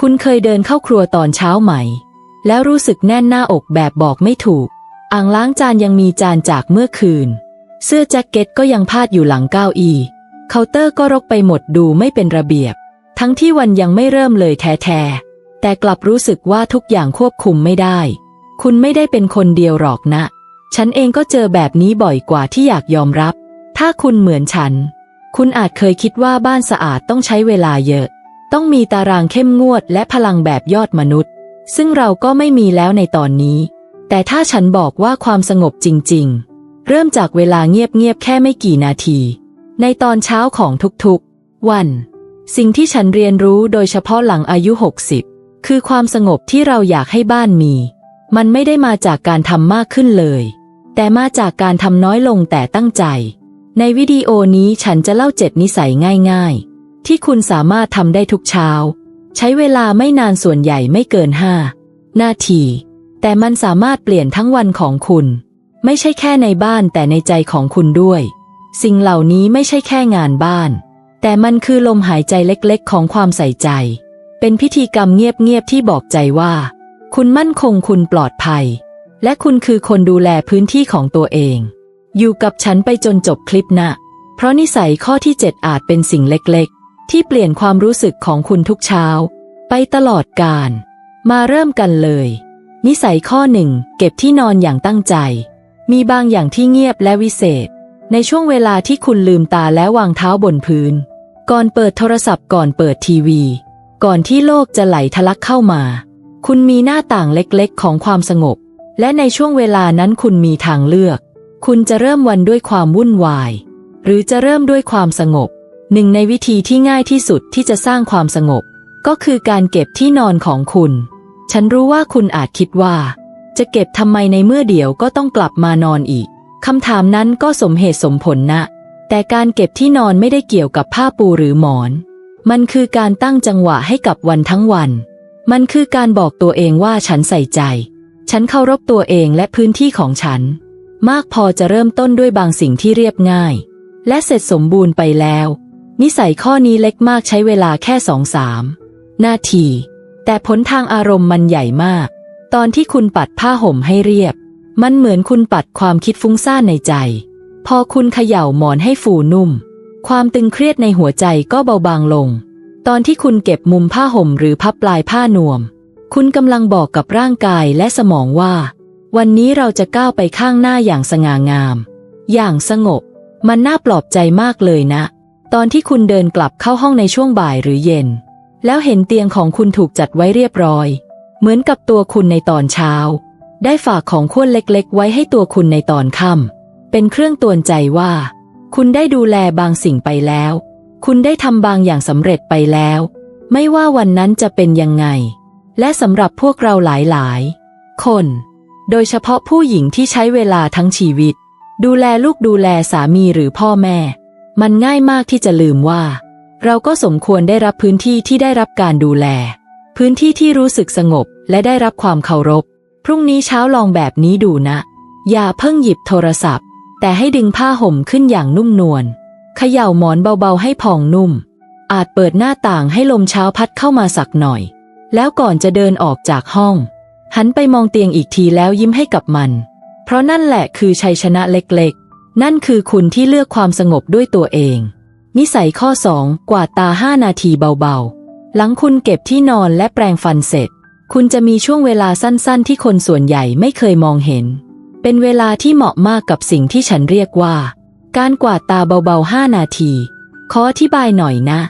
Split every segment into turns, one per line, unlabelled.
คุณเคยเดินเข้าครัวตอนเช้าไหม แล้วรู้สึกแน่นหน้าอกแบบบอกไม่ถูก อ่างล้างจานยังมีจานจากเมื่อคืน เสื้อแจ็คเก็ตก็ยังพาดอยู่หลังเก้าอี้เคาน์เตอร์ก็รกไปหมดดูไม่เป็นระเบียบ ทั้งที่วันยังไม่เริ่มเลยแท้ๆแต่กลับรู้สึกว่าทุกอย่างควบคุมไม่ได้ คุณไม่ได้เป็นคนเดียวหรอกนะ ฉันเองก็เจอแบบนี้บ่อยกว่าที่อยากยอมรับ ถ้าคุณเหมือนฉัน คุณอาจเคยคิดว่าบ้านสะอาดต้องใช้เวลาเยอะ ต้องมีตารางเข้มงวดและพลังแบบยอดมนุษย์ ซึ่งเราก็ไม่มีแล้วในตอนนี้ แต่ถ้าฉันบอกว่าความสงบจริง ๆ เริ่มจากเวลาเงียบๆแค่ไม่กี่นาที ในตอนเช้าของทุกๆ วัน สิ่งที่ฉันเรียนรู้โดยเฉพาะหลังอายุ 60 คือความสงบที่เราอยากให้บ้านมี มันไม่ได้มาจากการทำมากขึ้นเลย แต่มาจากการทำน้อยลงแต่ตั้งใจ ในวิดีโอนี้ฉันจะเล่าเจ็ดนิสัยง่าย ๆ ที่คุณสามารถทำได้ทุกเช้า ใช้เวลาไม่นานส่วนใหญ่ไม่เกินห้านาที แต่มันสามารถเปลี่ยนทั้งวันของคุณ ไม่ใช่แค่ในบ้านแต่ในใจของคุณด้วย สิ่งเหล่านี้ไม่ใช่แค่งานบ้าน แต่มันคือลมหายใจเล็กๆ ของความใส่ใจ เป็นพิธีกรรมเงียบๆที่บอกใจว่า คุณมั่นคงคุณปลอดภัย และคุณคือคนดูแลพื้นที่ของตัวเอง อยู่กับฉันไปจนจบคลิปนะ เพราะนิสัยข้อที่ 7 อาจเป็นสิ่งเล็ก ที่เปลี่ยนความรู้สึกของคุณทุกเช้า ไปตลอดการ มาเริ่มกันเลย นิสัยข้อหนึ่งเก็บที่นอนอย่างตั้งใจ มีบางอย่างที่เงียบและวิเศษ ในช่วงเวลาที่คุณลืมตาและวางเท้าบนพื้น ก่อนเปิดโทรศัพท์ก่อนเปิดทีวี ก่อนที่โลกจะไหลทะลักเข้ามา คุณมีหน้าต่างเล็กๆ ของความสงบ และในช่วงเวลานั้นคุณมีทางเลือก คุณจะเริ่มวันด้วยความวุ่นวาย หรือจะเริ่มด้วยความสงบ หนึ่งในวิธีที่ง่ายที่สุดที่จะสร้างความสงบ ก็คือการเก็บที่นอนของคุณ ฉันรู้ว่าคุณอาจคิดว่า จะเก็บทำไมในเมื่อเดี๋ยวก็ต้องกลับมานอนอีกคำถามนั้นก็สมเหตุสมผลนะ แต่การเก็บที่นอนไม่ได้เกี่ยวกับผ้าปูหรือหมอน มันคือการตั้งจังหวะให้กับวันทั้งวัน มันคือการบอกตัวเองว่าฉันใส่ใจ ฉันเคารพตัวเองและพื้นที่ของฉัน มากพอจะเริ่มต้นด้วยบางสิ่งที่เรียบง่าย และเสร็จสมบูรณ์ไปแล้ว นิสัยข้อนี้เล็กมากใช้เวลาแค่สองสามนาที แต่ผลทางอารมณ์มันใหญ่มาก ตอนที่คุณปัดผ้าห่มให้เรียบ มันเหมือนคุณปัดความคิดฟุ้งซ่านในใจ พอคุณเขย่าหมอนให้ฟูนุ่ม ความตึงเครียดในหัวใจก็เบาบางลง ตอนที่คุณเก็บมุมผ้าห่มหรือพับปลายผ้านวม คุณกำลังบอกกับร่างกายและสมองว่า วันนี้เราจะก้าวไปข้างหน้าอย่างสง่างาม อย่างสงบ มันน่าปลอบใจมากเลยนะ ตอนที่คุณเดินกลับเข้าห้องในช่วงบ่ายหรือเย็น แล้วเห็นเตียงของคุณถูกจัดไว้เรียบร้อย เหมือนกับตัวคุณในตอนเช้า ได้ฝากของขว้นเล็กๆ ไว้ให้ตัวคุณในตอนค่ำเป็นเครื่องตวนใจว่า คุณได้ดูแลบางสิ่งไปแล้ว คุณได้ทำบางอย่างสำเร็จไปแล้ว ไม่ว่าวันนั้นจะเป็นยังไง และสำหรับพวกเราหลายๆ คน โดยเฉพาะผู้หญิงที่ใช้เวลาทั้งชีวิต ดูแลลูกดูแลสามีหรือพ่อแม่ มันง่ายมากที่จะลืมว่า เราก็สมควรได้รับพื้นที่ที่ได้รับการดูแล พื้นที่ที่รู้สึกสงบและได้รับความเคารพ พรุ่งนี้เช้าลองแบบนี้ดูนะ อย่าเพิ่งหยิบโทรศัพท์ แต่ให้ดึงผ้าห่มขึ้นอย่างนุ่มนวลเขย่าหมอนเบาๆให้พองนุ่ม อาจเปิดหน้าต่างให้ลมเช้าพัดเข้ามาสักหน่อย แล้วก่อนจะเดินออกจากห้อง หันไปมองเตียงอีกทีแล้วยิ้มให้กับมัน เพราะนั่นแหละคือชัยชนะเล็กๆ นั่นคือคุณที่เลือกความสงบด้วยตัวเอง นิสัยข้อสองกวาดตาห้านาทีเบาๆ หลังคุณเก็บที่นอนและแปรงฟันเสร็จ คุณจะมีช่วงเวลาสั้นๆ ที่คนส่วนใหญ่ไม่เคยมองเห็น เป็นเวลาที่เหมาะมากกับสิ่งที่ฉันเรียกว่า การกวาดตาเบาๆห้านาที ขออธิบายหน่อยนะ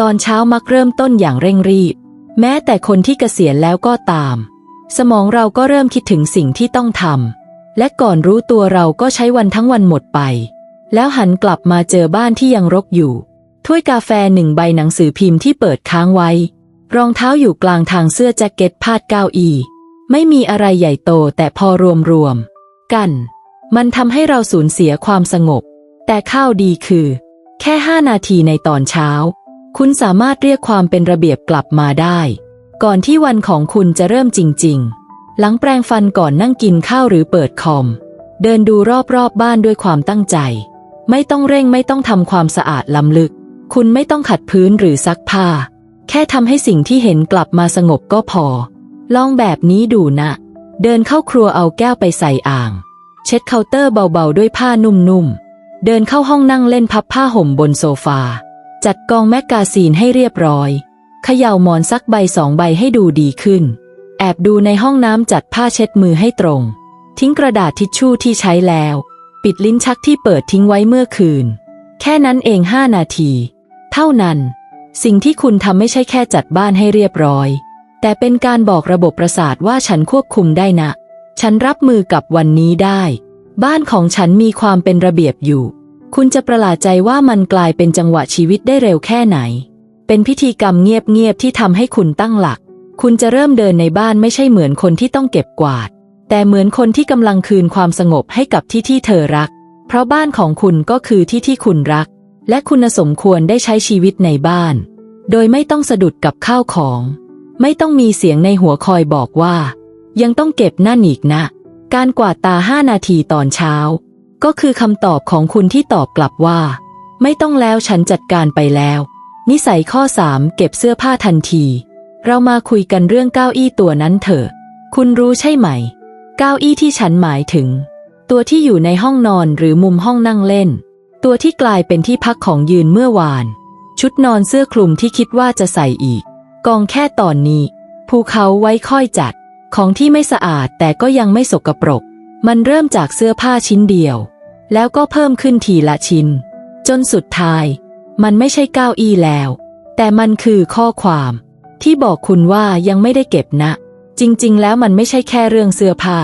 ตอนเช้ามักเริ่มต้นอย่างเร่งรีบ แม้แต่คนที่เกษียณแล้วก็ตาม สมองเราก็เริ่มคิดถึงสิ่งที่ต้องทำ และก่อนรู้ตัวเราก็ใช้วันทั้งวันหมดไป แล้วหันกลับมาเจอบ้านที่ยังรกอยู่ ถ้วยกาแฟหนึ่งใบหนังสือพิมพ์ที่เปิดค้างไว้ รองเท้าอยู่กลางทางเสื้อแจ็คเก็ตพาดเก้าอี ไม่มีอะไรใหญ่โตแต่พอรวมรวมๆกัน มันทำให้เราสูญเสียความสงบ แต่ข้าวดีคือ แค่ห้านาทีในตอนเช้า คุณสามารถเรียกความเป็นระเบียบกลับมาได้ ก่อนที่วันของคุณจะเริ่มจริง ๆ หลังแปรงฟันก่อนนั่งกินข้าวหรือเปิดคอม เดินดูรอบๆบบ้านด้วยความตั้งใจ ไม่ต้องเร่งไม่ต้องทำความสะอาดล้ำลึก คุณไม่ต้องขัดพื้นหรือซักผ้า แค่ทำให้สิ่งที่เห็นกลับมาสงบก็พอ ลองแบบนี้ดูนะ เดินเข้าครัวเอาแก้วไปใส่อ่าง เช็ดเคาน์เตอร์เบาๆด้วยผ้านุ่มๆ เดินเข้าห้องนั่งเล่นพับผ้าห่มบนโซฟา จัดกองแมกกาซีนให้เรียบร้อย เขย่าหมอนสักใบสองใบให้ดูดีขึ้น แอบดูในห้องน้ำจัดผ้าเช็ดมือให้ตรง ทิ้งกระดาษทิชชู่ที่ใช้แล้ว ปิดลิ้นชักที่เปิดทิ้งไว้เมื่อคืน แค่นั้นเองห้านาที เท่านั้น สิ่งที่คุณทำไม่ใช่แค่จัดบ้านให้เรียบร้อย แต่เป็นการบอกระบบประสาทว่าฉันควบคุมได้นะ ฉันรับมือกับวันนี้ได้ บ้านของฉันมีความเป็นระเบียบอยู่ คุณจะประหลาดใจว่ามันกลายเป็นจังหวะชีวิตได้เร็วแค่ไหน เป็นพิธีกรรมเงียบๆที่ทำให้คุณตั้งหลัก คุณจะเริ่มเดินในบ้านไม่ใช่เหมือนคนที่ต้องเก็บกวาด แต่เหมือนคนที่กำลังคืนความสงบให้กับที่ที่เธอรัก เพราะบ้านของคุณก็คือที่ที่คุณรัก และคุณสมควรได้ใช้ชีวิตในบ้าน โดยไม่ต้องสะดุดกับข้าวของ ไม่ต้องมีเสียงในหัวคอยบอกว่า ยังต้องเก็บนั่นอีกนะ การกวาดตาห้านาทีตอนเช้า ก็คือคำตอบของคุณที่ตอบกลับว่า ไม่ต้องแล้วฉันจัดการไปแล้ว นิสัยข้อสามเก็บเสื้อผ้าทันที เรามาคุยกันเรื่องเก้าอี้ตัวนั้นเถอะ คุณรู้ใช่ไหม เก้าอี้ที่ฉันหมายถึง ตัวที่อยู่ในห้องนอนหรือมุมห้องนั่งเล่น ตัวที่กลายเป็นที่พักของยืนเมื่อวาน ชุดนอนเสื้อคลุมที่คิดว่าจะใส่อีก กองแค่ตอนนี้ ภูเขาไว้ค่อยจัด ของที่ไม่สะอาดแต่ก็ยังไม่สกปรก มันเริ่มจากเสื้อผ้าชิ้นเดียว แล้วก็เพิ่มขึ้นทีละชิ้น จนสุดท้าย มันไม่ใช่เก้าอี้แล้ว แต่มันคือข้อความ ที่บอกคุณว่ายังไม่ได้เก็บนะ จริงๆ แล้วมันไม่ใช่แค่เรื่องเสื้อผ้า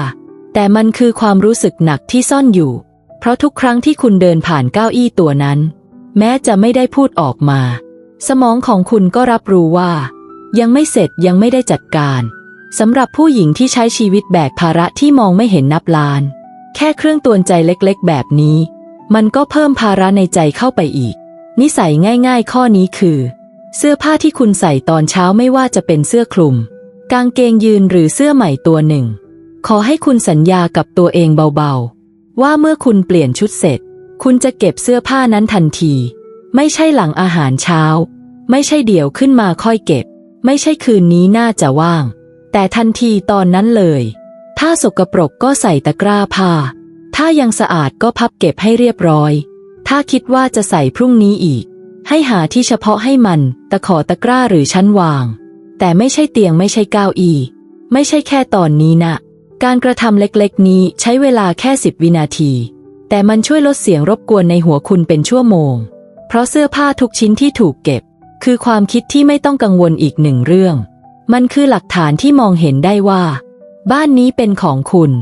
แต่มันคือความรู้สึกหนักที่ซ่อนอยู่ เพราะทุกครั้งที่คุณเดินผ่านเก้าอี้ตัวนั้น แม้จะไม่ได้พูดออกมา สมองของคุณก็รับรู้ว่า ยังไม่เสร็จยังไม่ได้จัดการสำหรับผู้หญิงที่ใช้ชีวิตแบกภาระที่มองไม่เห็นนับล้าน แค่เครื่องตวนใจเล็กๆ แบบนี้ มันก็เพิ่มภาระในใจเข้าไปอีก นิสัยง่าย ๆ ข้อนี้คือ เสื้อผ้าที่คุณใส่ตอนเช้าไม่ว่าจะเป็นเสื้อคลุม กางเกงยืนหรือเสื้อใหม่ตัวหนึ่ง ขอให้คุณสัญญากับตัวเองเบาๆ ว่าเมื่อคุณเปลี่ยนชุดเสร็จ คุณจะเก็บเสื้อผ้านั้นทันที ไม่ใช่หลังอาหารเช้า ไม่ใช่เดี๋ยวขึ้นมาค่อยเก็บ ไม่ใช่คืนนี้น่าจะว่าง แต่ทันทีตอนนั้นเลย ถ้าสกปรกก็ใส่ตะกร้าผ้า ถ้ายังสะอาดก็พับเก็บให้เรียบร้อย ถ้าคิดว่าจะใส่พรุ่งนี้อีก ให้หาที่เฉพาะให้มัน ตะขอตะกร้าหรือชั้นวาง แต่ไม่ใช่เตียงไม่ใช่เก้าอี้ไม่ใช่แค่ตอนนี้นะ การกระทำเล็กๆ นี้ใช้เวลาแค่สิบวินาที แต่มันช่วยลดเสียงรบกวนในหัวคุณเป็นชั่วโมง เพราะเสื้อผ้าทุกชิ้นที่ถูกเก็บ คือความคิดที่ไม่ต้องกังวลอีกหนึ่งเรื่อง มันคือหลักฐานที่มองเห็นได้ว่า บ้านนี้เป็นของคุณ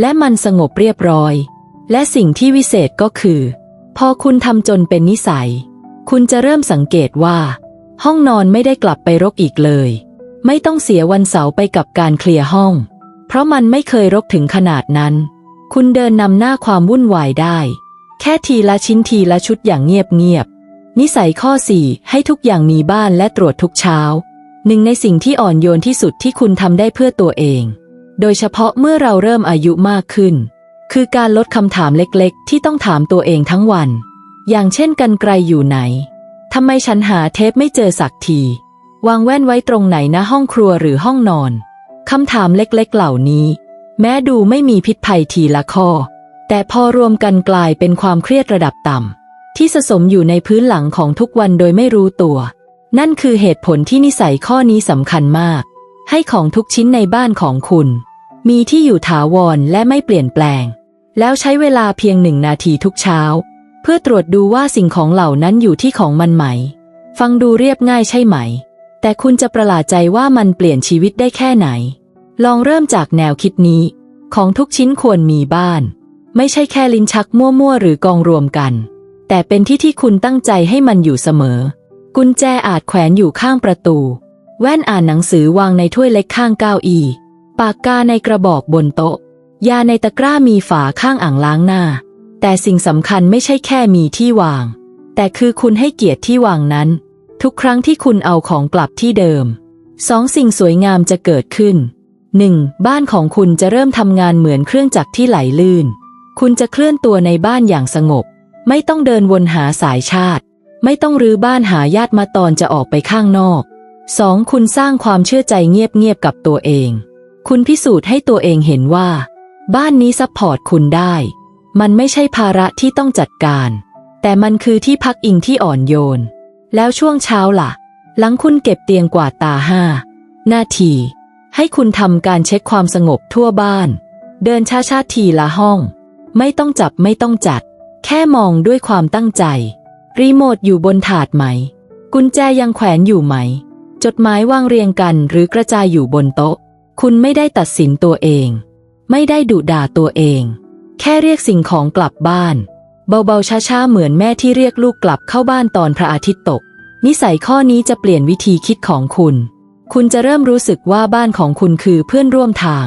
และมันสงบเรียบร้อย และสิ่งที่วิเศษก็คือ พอคุณทำจนเป็นนิสัย คุณจะเริ่มสังเกตว่า ห้องนอนไม่ได้กลับไปรกอีกเลย ไม่ต้องเสียวันเสาร์ไปกับการเคลียร์ห้อง เพราะมันไม่เคยรกถึงขนาดนั้น คุณเดินนำหน้าความวุ่นวายได้ แค่ทีละชิ้นทีละชุดอย่างเงียบๆนิสัยข้อสี่ให้ทุกอย่างมีบ้านและตรวจทุกเช้า หนึ่งในสิ่งที่อ่อนโยนที่สุดที่คุณทำได้เพื่อตัวเอง โดยเฉพาะเมื่อเราเริ่มอายุมากขึ้น คือการลดคำถามเล็กๆ ที่ต้องถามตัวเองทั้งวัน อย่างเช่นกันไกลอยู่ไหน ทำไมฉันหาเทปไม่เจอสักที วางแว่นไว้ตรงไหนนะห้องครัวหรือห้องนอน คำถามเล็กๆเหล่านี้ แม้ดูไม่มีพิษภัยทีละข้อ แต่พอรวมกันกลายเป็นความเครียดระดับต่ำที่สะสมอยู่ในพื้นหลังของทุกวันโดยไม่รู้ตัว นั่นคือเหตุผลที่นิสัยข้อนี้สำคัญมาก ให้ของทุกชิ้นในบ้านของคุณ มีที่อยู่ถาวรและไม่เปลี่ยนแปลง แล้วใช้เวลาเพียงหนึ่งนาทีทุกเช้า เพื่อตรวจดูว่าสิ่งของเหล่านั้นอยู่ที่ของมันไหม ฟังดูเรียบง่ายใช่ไหม แต่คุณจะประหลาดใจว่ามันเปลี่ยนชีวิตได้แค่ไหน ลองเริ่มจากแนวคิดนี้ ของทุกชิ้นควรมีบ้าน ไม่ใช่แค่ลิ้นชักมั่วๆหรือกองรวมกัน แต่เป็นที่ที่คุณตั้งใจให้มันอยู่เสมอ กุญแจอาจแขวนอยู่ข้างประตู แว่นอ่านหนังสือวางในถ้วยเล็กข้างเก้าอี้ปากกาในกระบอกบนโต๊ะ ยาในตะกร้ามีฝาข้างอ่างล้างหน้า แต่สิ่งสำคัญไม่ใช่แค่มีที่วาง แต่คือคุณให้เกียรติที่วางนั้น ทุกครั้งที่คุณเอาของกลับที่เดิมสองสิ่งสวยงามจะเกิดขึ้น 1. บ้านของคุณจะเริ่มทำงานเหมือนเครื่องจักรที่ไหลลื่น คุณจะเคลื่อนตัวในบ้านอย่างสงบ ไม่ต้องเดินวนหาสายชาติ ไม่ต้องรื้อบ้านหาญาติมาตอนจะออกไปข้างนอก 2. คุณสร้างความเชื่อใจเงียบๆกับตัวเอง คุณพิสูจน์ให้ตัวเองเห็นว่า บ้านนี้ซัพพอร์ตคุณได้ มันไม่ใช่ภาระที่ต้องจัดการ แต่มันคือที่พักอิงที่อ่อนโยน แล้วช่วงเช้าล่ะ หลังคุณเก็บเตียงกวาดตาห้านาที ให้คุณทำการเช็คความสงบทั่วบ้าน เดินช้าๆทีละห้อง ไม่ต้องจับไม่ต้องจัด แค่มองด้วยความตั้งใจ รีโมทอยู่บนถาดไหม กุญแจยังแขวนอยู่ไหม จดหมายวางเรียงกันหรือกระจายอยู่บนโต๊ะ คุณไม่ได้ตัดสินตัวเอง ไม่ได้ดุด่าตัวเอง แค่เรียกสิ่งของกลับบ้าน เบาๆช้าๆเหมือนแม่ที่เรียกลูกกลับเข้าบ้านตอนพระอาทิตย์ตก นิสัยข้อนี้จะเปลี่ยนวิธีคิดของคุณ คุณจะเริ่มรู้สึกว่าบ้านของคุณคือเพื่อนร่วมทาง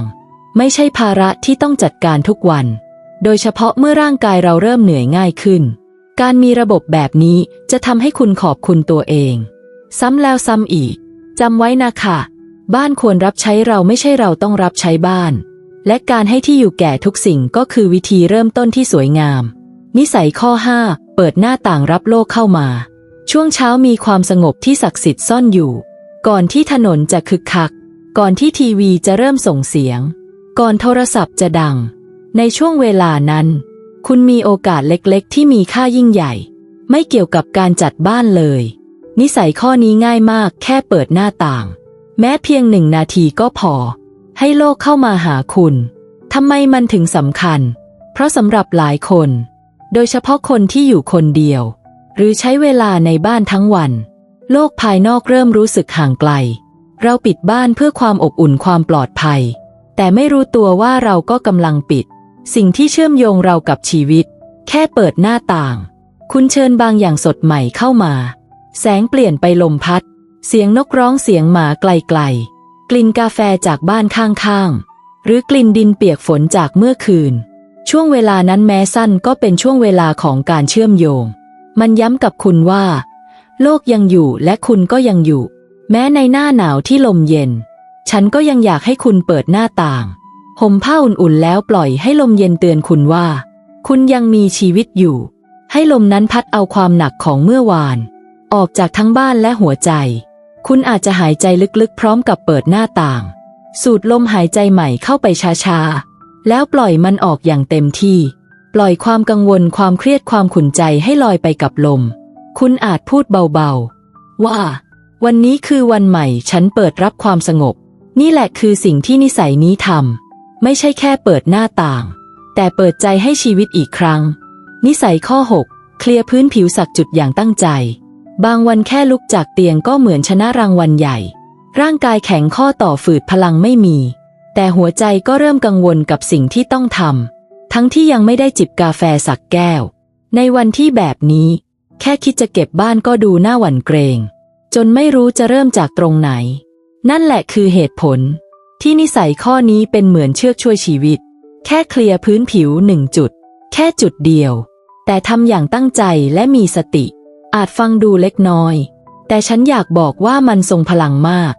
ไม่ใช่ภาระที่ต้องจัดการทุกวัน โดยเฉพาะเมื่อร่างกายเราเริ่มเหนื่อยง่ายขึ้น การมีระบบแบบนี้จะทำให้คุณขอบคุณตัวเอง ซ้ำแล้วซ้ำอีกจำไว้นะคะ บ้านควรรับใช้เราไม่ใช่เราต้องรับใช้บ้าน และการให้ที่อยู่แก่ทุกสิ่งก็คือวิธีเริ่มต้นที่สวยงาม นิสัยข้อ 5 เปิดหน้าต่างรับโลกเข้ามา ช่วงเช้ามีความสงบที่ศักดิ์สิทธิ์ซ่อนอยู่ ก่อนที่ถนนจะคึกคัก ก่อนที่ทีวีจะเริ่มส่งเสียง ก่อนโทรศัพท์จะดัง ในช่วงเวลานั้น คุณมีโอกาสเล็กๆ ที่มีค่ายิ่งใหญ่ ไม่เกี่ยวกับการจัดบ้านเลย นิสัยข้อนี้ง่ายมากแค่เปิดหน้าต่าง แม้เพียงหนึ่งนาทีก็พอ ให้โลกเข้ามาหาคุณทำไมมันถึงสำคัญ เพราะสำหรับหลายคน โดยเฉพาะคนที่อยู่คนเดียว หรือใช้เวลาในบ้านทั้งวัน โลกภายนอกเริ่มรู้สึกห่างไกล เราปิดบ้านเพื่อความอบอุ่นความปลอดภัย แต่ไม่รู้ตัวว่าเราก็กำลังปิด สิ่งที่เชื่อมโยงเรากับชีวิต แค่เปิดหน้าต่าง คุณเชิญบางอย่างสดใหม่เข้ามา แสงเปลี่ยนไปลมพัด เสียงนกร้องเสียงหมาไกลๆ กลิ่นกาแฟจากบ้านข้างๆ หรือกลิ่นดินเปียกฝนจากเมื่อคืน ช่วงเวลานั้นแม้สั้นก็เป็นช่วงเวลาของการเชื่อมโยง มันย้ำกับคุณว่า โลกยังอยู่และคุณก็ยังอยู่ แม้ในหน้าหนาวที่ลมเย็น ฉันก็ยังอยากให้คุณเปิดหน้าต่างห่มผ้าอุ่นๆแล้วปล่อยให้ลมเย็นเตือนคุณว่า คุณยังมีชีวิตอยู่ ให้ลมนั้นพัดเอาความหนักของเมื่อวาน ออกจากทั้งบ้านและหัวใจ คุณอาจจะหายใจลึกๆ พร้อมกับเปิดหน้าต่าง สูดลมหายใจใหม่เข้าไปช้าๆ แล้วปล่อยมันออกอย่างเต็มที่ ปล่อยความกังวลความเครียดความขุ่นใจให้ลอยไปกับลม คุณอาจพูดเบาๆ ว่า วันนี้คือวันใหม่ ฉันเปิดรับความสงบ นี่แหละคือสิ่งที่นิสัยนี้ทำไม่ใช่แค่เปิดหน้าต่าง แต่เปิดใจให้ชีวิตอีกครั้ง นิสัยข้อ 6 เคลียร์พื้นผิวสักจุดอย่างตั้งใจ บางวันแค่ลุกจากเตียงก็เหมือนชนะรางวัลใหญ่ ร่างกายแข็งข้อต่อฝืดพลังไม่มี แต่หัวใจก็เริ่มกังวลกับสิ่งที่ต้องทำทั้งที่ยังไม่ได้จิบกาแฟสักแก้ว ในวันที่แบบนี้ แค่คิดจะเก็บบ้านก็ดูหน้าหวั่นเกรง จนไม่รู้จะเริ่มจากตรงไหน นั่นแหละคือเหตุผล ที่นิสัยข้อนี้เป็นเหมือนเชือกช่วยชีวิต แค่เคลียร์พื้นผิวหนึ่งจุด แค่จุดเดียว แต่ทำอย่างตั้งใจและมีสติ อาจฟังดูเล็กน้อย แต่ฉันอยากบอกว่ามันทรงพลังมาก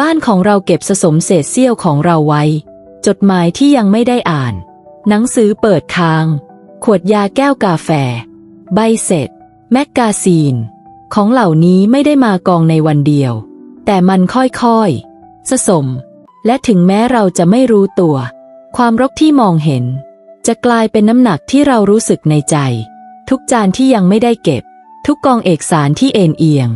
บ้านของเราเก็บสะสมเศษเสี้ยวของเราไว้ จดหมายที่ยังไม่ได้อ่าน หนังสือเปิดค้าง ขวดยาแก้วกาแฟ ใบเสร็จ แมกกาซีน ของเหล่านี้ไม่ได้มากองในวันเดียว แต่มันค่อยๆ สะสม และถึงแม้เราจะไม่รู้ตัว ความรกที่มองเห็น จะกลายเป็นน้ำหนักที่เรารู้สึกในใจ ทุกจานที่ยังไม่ได้เก็บ ทุกกองเอกสารที่เอ็นเอียง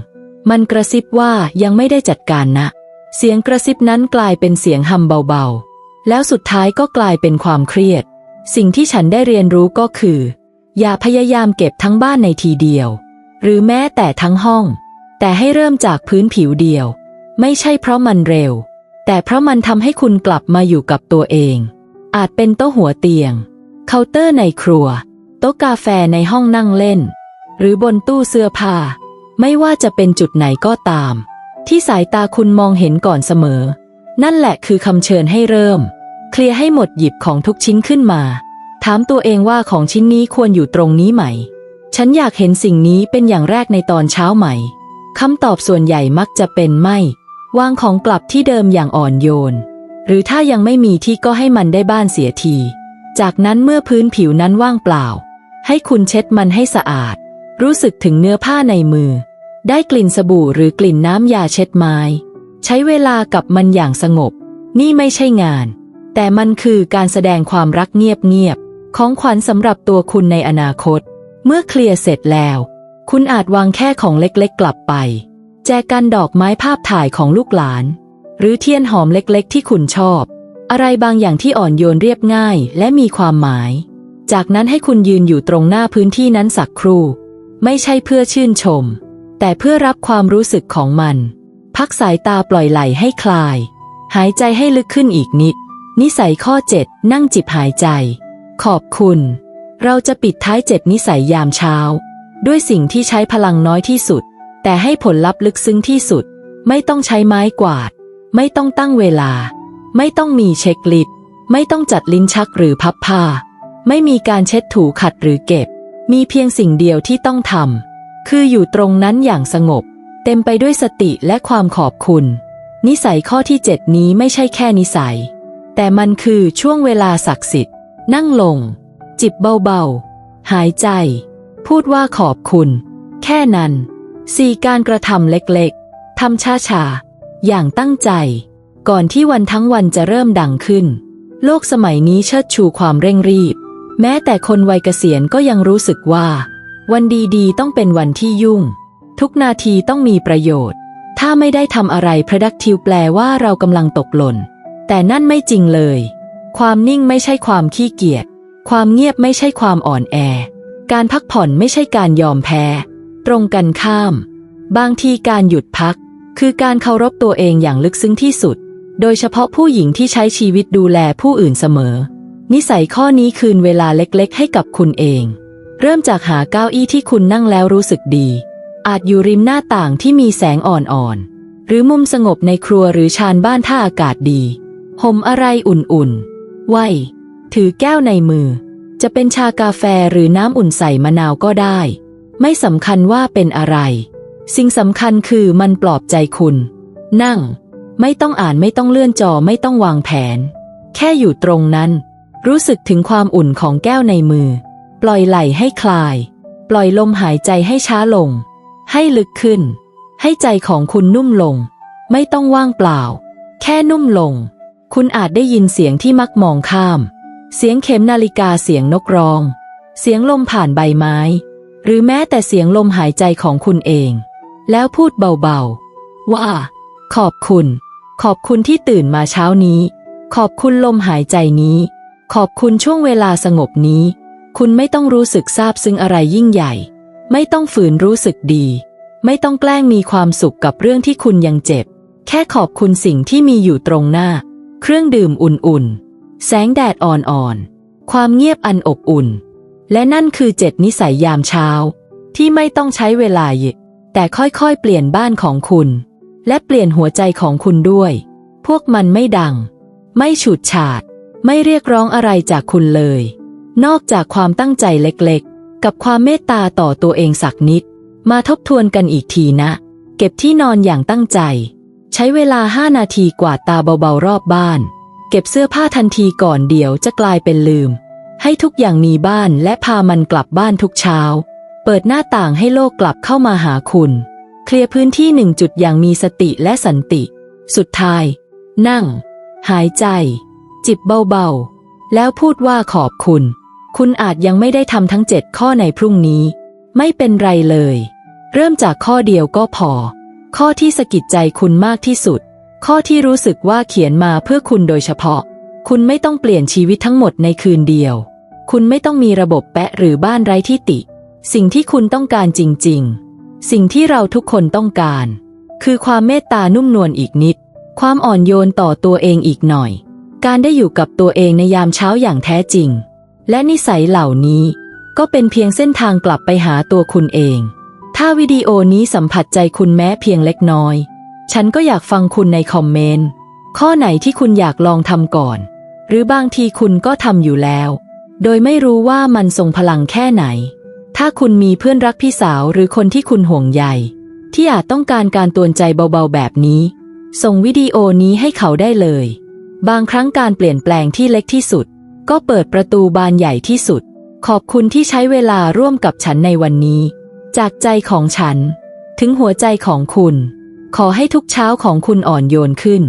มันกระซิบว่ายังไม่ได้จัดการนะ เสียงกระซิบนั้นกลายเป็นเสียงหำเบาๆ แล้วสุดท้ายก็กลายเป็นความเครียด สิ่งที่ฉันได้เรียนรู้ก็คือ อย่าพยายามเก็บทั้งบ้านในทีเดียว หรือแม้แต่ทั้งห้อง แต่ให้เริ่มจากพื้นผิวเดียว ไม่ใช่เพราะมันเร็ว แต่เพราะมันทำให้คุณกลับมาอยู่กับตัวเอง อาจเป็นโต๊ะหัวเตียง เคาน์เตอร์ในครัว โต๊ะกาแฟในห้องนั่งเล่น หรือบนตู้เสื้อผ้า ไม่ว่าจะเป็นจุดไหนก็ตาม ที่สายตาคุณมองเห็นก่อนเสมอ นั่นแหละคือคำเชิญให้เริ่ม เคลียร์ให้หมดหยิบของทุกชิ้นขึ้นมา ถามตัวเองว่าของชิ้นนี้ควรอยู่ตรงนี้ไหม ฉันอยากเห็นสิ่งนี้เป็นอย่างแรกในตอนเช้าไหมคำตอบส่วนใหญ่มักจะเป็นไม่ วางของกลับที่เดิมอย่างอ่อนโยน หรือถ้ายังไม่มีที่ก็ให้มันได้บ้านเสียที จากนั้นเมื่อพื้นผิวนั้นว่างเปล่า ให้คุณเช็ดมันให้สะอาด รู้สึกถึงเนื้อผ้าในมือ ได้กลิ่นสบู่หรือกลิ่นน้ำยาเช็ดไม้ ใช้เวลากับมันอย่างสงบ นี่ไม่ใช่งาน แต่มันคือการแสดงความรักเงียบๆของขวัญสำหรับตัวคุณในอนาคต เมื่อเคลียร์เสร็จแล้ว คุณอาจวางแค่ของเล็กๆกลับไป แจกันดอกไม้ภาพถ่ายของลูกหลาน หรือเทียนหอมเล็กๆ ที่คุณชอบ อะไรบางอย่างที่อ่อนโยนเรียบง่ายและมีความหมาย จากนั้นให้คุณยืนอยู่ตรงหน้าพื้นที่นั้นสักครู่ ไม่ใช่เพื่อชื่นชม แต่เพื่อรับความรู้สึกของมัน พักสายตาปล่อยไหลให้คลาย หายใจให้ลึกขึ้นอีกนิด นิสัยข้อ 7 นั่งจิบหายใจ ขอบคุณ เราจะปิดท้ายเจ็ดนิสัยยามเช้า ด้วยสิ่งที่ใช้พลังน้อยที่สุด แต่ให้ผลลัพธ์ลึกซึ้งที่สุด ไม่ต้องใช้ไม้กวาด ไม่ต้องตั้งเวลา ไม่ต้องมีเช็คลิสต์ไม่ต้องจัดลิ้นชักหรือพับผ้า ไม่มีการเช็ดถูขัดหรือเก็บ มีเพียงสิ่งเดียวที่ต้องทำคืออยู่ตรงนั้นอย่างสงบ เต็มไปด้วยสติและความขอบคุณ นิสัยข้อที่เจ็ดนี้ไม่ใช่แค่นิสัย แต่มันคือช่วงเวลาศักดิ์สิทธิ์ นั่งลง จิบเบาๆ หายใจ พูดว่าขอบคุณ แค่นั้นสี่การกระทำเล็กๆทำช้าๆ อย่างตั้งใจ ก่อนที่วันทั้งวันจะเริ่มดังขึ้น โลกสมัยนี้เชิดชูความเร่งรีบ แม้แต่คนวัยเกษียณก็ยังรู้สึกว่า วันดีๆ ต้องเป็นวันที่ยุ่ง ทุกนาทีต้องมีประโยชน์ ถ้าไม่ได้ทำอะไร productive แปลว่าเรากำลังตกหล่น แต่นั่นไม่จริงเลย ความนิ่งไม่ใช่ความขี้เกียจ ความเงียบไม่ใช่ความอ่อนแอ การพักผ่อนไม่ใช่การยอมแพ้ ตรงกันข้าม บางทีการหยุดพัก คือการเคารพตัวเองอย่างลึกซึ้งที่สุด โดยเฉพาะผู้หญิงที่ใช้ชีวิตดูแลผู้อื่นเสมอ นิสัยข้อนี้คืนเวลาเล็กๆ ให้กับคุณเอง เริ่มจากหาเก้าอี้ที่คุณนั่งแล้วรู้สึกดี อาจอยู่ริมหน้าต่างที่มีแสงอ่อนๆ หรือมุมสงบในครัวหรือชานบ้านถ้าอากาศดี ห่มอะไรอุ่นๆ ไว้ถือแก้วในมือ จะเป็นชากาแฟหรือน้ำอุ่นใส่มะนาวก็ได้ ไม่สำคัญว่าเป็นอะไร สิ่งสำคัญคือมันปลอบใจคุณ นั่ง ไม่ต้องอ่านไม่ต้องเลื่อนจอไม่ต้องวางแผน แค่อยู่ตรงนั้น รู้สึกถึงความอุ่นของแก้วในมือ ปล่อยไหลให้คลาย ปล่อยลมหายใจให้ช้าลง ให้ลึกขึ้น ให้ใจของคุณนุ่มลง ไม่ต้องว่างเปล่า แค่นุ่มลง คุณอาจได้ยินเสียงที่มักมองข้าม เสียงเข็มนาฬิกาเสียงนกร้อง เสียงลมผ่านใบไม้ หรือแม้แต่เสียงลมหายใจของคุณเอง แล้วพูดเบาๆ ว่า ขอบคุณ ขอบคุณที่ตื่นมาเช้านี้ ขอบคุณลมหายใจนี้ ขอบคุณช่วงเวลาสงบนี้ คุณไม่ต้องรู้สึกซาบซึ้งอะไรยิ่งใหญ่ ไม่ต้องฝืนรู้สึกดี ไม่ต้องแกล้งมีความสุขกับเรื่องที่คุณยังเจ็บ แค่ขอบคุณสิ่งที่มีอยู่ตรงหน้า เครื่องดื่มอุ่นๆ แสงแดดอ่อนๆ ความเงียบอันอบอุ่น และนั่นคือเจ็ดนิสัยยามเช้า ที่ไม่ต้องใช้เวลาเยอะแต่ค่อยๆ เปลี่ยนบ้านของคุณ และเปลี่ยนหัวใจของคุณด้วย พวกมันไม่ดัง ไม่ฉูดฉาด ไม่เรียกร้องอะไรจากคุณเลย นอกจากความตั้งใจเล็กๆ กับความเมตตาต่อตัวเองสักนิด มาทบทวนกันอีกทีนะ เก็บที่นอนอย่างตั้งใจ ใช้เวลาห้านาทีกวาดตาเบาๆรอบบ้าน เก็บเสื้อผ้าทันทีก่อนเดี๋ยวจะกลายเป็นลืม ให้ทุกอย่างมีบ้านและพามันกลับบ้านทุกเช้า เปิดหน้าต่างให้โลกกลับเข้ามาหาคุณ เคลียร์พื้นที่หนึ่งจุดอย่างมีสติและสันติ สุดท้าย นั่ง หายใจ จิบเบาๆ แล้วพูดว่าขอบคุณ คุณอาจยังไม่ได้ทำทั้งเจ็ดข้อในพรุ่งนี้ ไม่เป็นไรเลย เริ่มจากข้อเดียวก็พอ ข้อที่สะกิดใจคุณมากที่สุด ข้อที่รู้สึกว่าเขียนมาเพื่อคุณโดยเฉพาะ คุณไม่ต้องเปลี่ยนชีวิตทั้งหมดในคืนเดียว คุณไม่ต้องมีระบบแปะหรือบ้านไร้ที่ติ สิ่งที่คุณต้องการจริง ๆ สิ่งที่เราทุกคนต้องการ คือความเมตตานุ่มนวลอีกนิด ความอ่อนโยนต่อตัวเองอีกหน่อย การได้อยู่กับตัวเองในยามเช้าอย่างแท้จริง และนิสัยเหล่านี้ ก็เป็นเพียงเส้นทางกลับไปหาตัวคุณเอง ถ้าวิดีโอนี้สัมผัสใจคุณแม้เพียงเล็กน้อย ฉันก็อยากฟังคุณในคอมเมนต์ ข้อไหนที่คุณอยากลองทำก่อน หรือบางทีคุณก็ทำอยู่แล้ว โดยไม่รู้ว่ามันทรงพลังแค่ไหน ถ้าคุณมีเพื่อนรักพี่สาวหรือคนที่คุณห่วงใยที่อาจต้องการการตวนใจเบาๆแบบนี้ ส่งวิดีโอนี้ให้เขาได้เลย บางครั้งการเปลี่ยนแปลงที่เล็กที่สุด ก็เปิดประตูบานใหญ่ที่สุด ขอบคุณที่ใช้เวลาร่วมกับฉันในวันนี้ จากใจของฉัน ถึงหัวใจของคุณ ขอให้ทุกเช้าของคุณอ่อนโยนขึ้น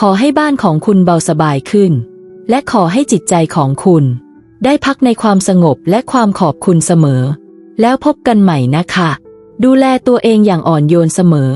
ขอให้บ้านของคุณเบาสบายขึ้น และขอให้จิตใจของคุณ ได้พักในความสงบและความขอบคุณเสมอ แล้วพบกันใหม่นะคะ ดูแลตัวเองอย่างอ่อนโยนเสมอ